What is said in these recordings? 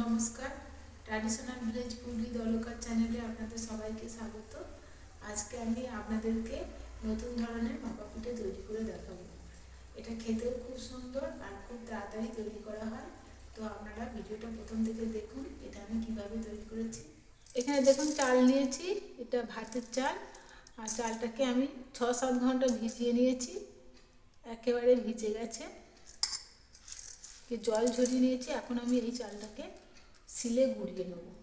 নমস্কার। Traditional village Puri দলকার চ্যানেলে আপনাদের সবাইকে স্বাগত। আজকে আমি আপনাদেরকে নতুন ধরনের মাপা পিঠে তৈরি করে দেখাবো। এটা খেতেও খুব সুন্দর আর খুব তাড়াতাড়ি তৈরি করা হয়। তো আপনারা ভিডিওটা প্রথম থেকে দেখুন, এটা আমি কীভাবে তৈরি করেছি। এখানে দেখুন চাল নিয়েছি, এটা ভাতের চাল। আর চালটাকে আমি ছ সাত ঘণ্টা ভিজিয়ে নিয়েছি। একেবারে ভিজে গেছে। জল ঝরিয়ে নিয়েছি, এখন আমি এই চালটাকে সিলে গুঁড়িয়ে নেব।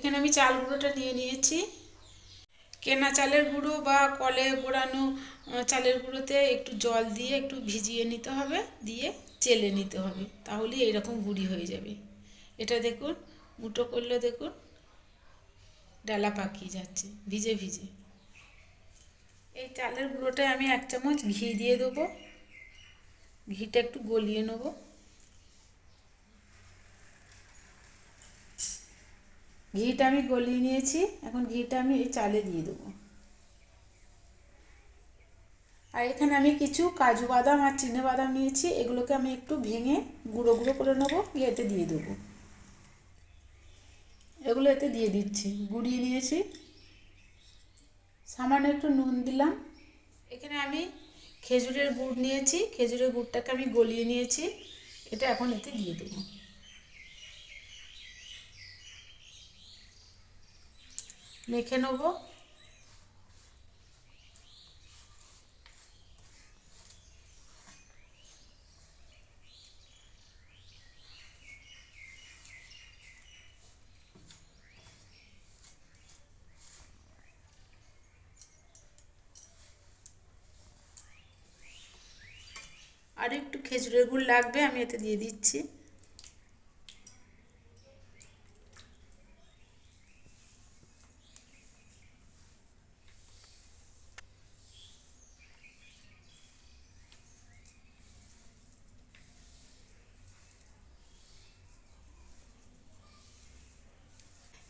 এখানে আমি চাল গুঁড়োটা নিয়ে নিয়েছি। কেনা চালের গুঁড়ো বা কলে গোড়ানো চালের গুঁড়োতে একটু জল দিয়ে একটু ভিজিয়ে নিতে হবে, দিয়ে চেলে নিতে হবে, তাহলে এরকম গুঁড়ি হয়ে যাবে। এটা দেখুন মুটো করলে দেখুন, ডালা পাকিয়ে যাচ্ছে, ভিজে ভিজে। এই চালের গুঁড়োটায় আমি এক চামচ ঘি দিয়ে দেবো। ঘিটা একটু গলিয়ে নেব। ঘিটা আমি গলিয়ে নিয়েছি, এখন ঘিটা আমি এই চালে দিয়ে দেবো। আর এখানে আমি কিছু কাজু বাদাম আর চিনে বাদাম নিয়েছি, এগুলোকে আমি একটু ভেঙে গুঁড়ো গুঁড়ো করে নেব এতে দিয়ে দেবো। এগুলো এতে দিয়ে দিচ্ছি, গুঁড়িয়ে নিয়েছি। সামান্য একটু নুন দিলাম। এখানে আমি খেজুরের গুড় নিয়েছি, খেজুরের গুড়টাকে আমি গলিয়ে নিয়েছি, এটা এখন এতে দিয়ে দেবো। মেখে নেব। আর একটু খেজুরের গুড় লাগবে আমি এতে দিয়ে দিচ্ছি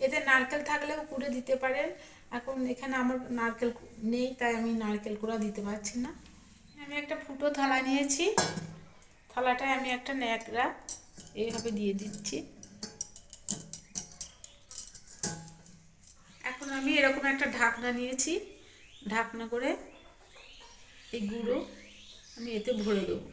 এতে নারকেল থাকলেও কুড়ে দিতে পারেন। এখন এখানে আমার নারকেল নেই, তাই আমি নারকেল কুড়া দিতে পারছি না। আমি একটা ফুটো থালা নিয়েছি। থালাটায় আমি একটা ন্যাকড়া এইভাবে দিয়ে দিচ্ছি। এখন আমি এরকম একটা ঢাকনা নিয়েছি। ঢাকনা করে এই গুঁড়ো আমি এতে ভরে দেবো।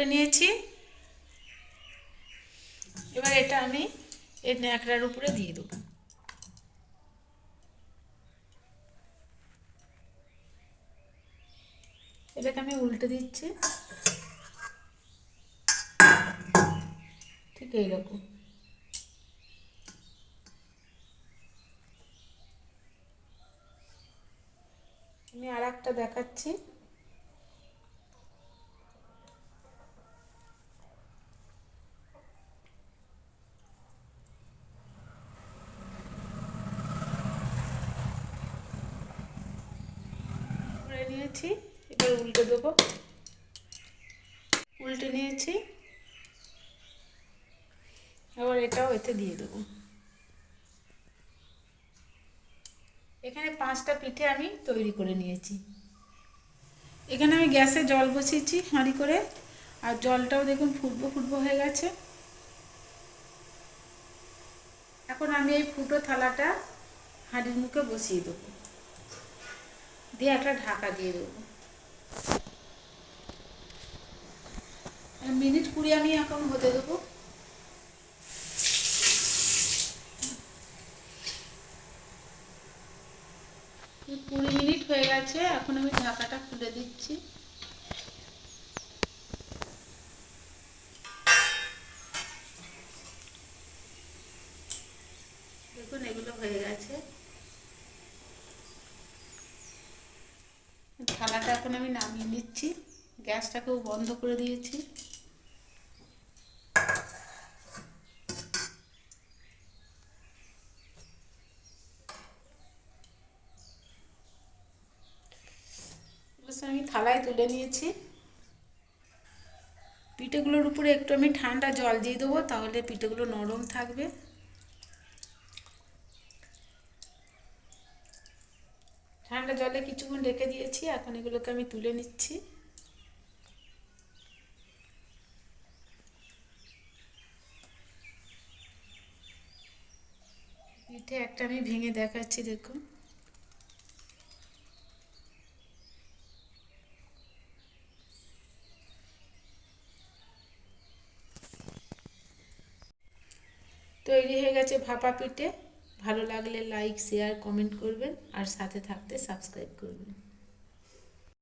পুড়ে নিয়েছি। এবার এটা আমি এই ন্যাকড়ার উপরে দিয়ে দেবো। এটাকে আমি উল্টে দিচ্ছি। ঠিক এইরকম। আমি আর একটা দেখাচ্ছি। নিয়েছি, এবার উল্টে দেবো। উল্টে নিয়েছি এবার এটাও এতে দিয়ে দেবো। এখানে পাঁচটা পিঠে আমি তৈরি করে নিয়েছি। এখানে আমি গ্যাসে জল বসিয়েছি হাঁড়ি করে, আর জলটাও দেখুন ফুটবো ফুটবো হয়ে গেছে। এখন আমি এই ফুটো থালাটা হাঁড়ির মুখে বসিয়ে দেবো। দিয়ে একটা ঢাকা দিয়ে দেবো। মিনিট কুড়ি আমি এখন হতে দেবো। কুড়ি মিনিট হয়ে গেছে, এখন আমি ঢাকাটা খুলে দিচ্ছি। দেখুন, এগুলো হয়ে গেছে। থালাটা এখন আমি নামিয়ে নিচ্ছি। গ্যাসটাকেও বন্ধ করে দিয়েছি। আমি থালায় তুলে নিয়েছি। পিঠেগুলোর উপরে একটু আমি ঠান্ডা জল দিয়ে দেবো, তাহলে পিঠেগুলো নরম থাকবে। ঠান্ডা জলে কিছুক্ষণ রেখে দিয়েছি, এখন এগুলোকে আমি তুলে নিচ্ছি। পিঠে একটা আমি ভেঙে দেখাচ্ছি, দেখুন। তৈরি হয়ে গেছে ভাপা পিঠে। ভালো লাগলে লাইক শেয়ার কমেন্ট করবেন আর সাথে থাকতে সাবস্ক্রাইব করবেন।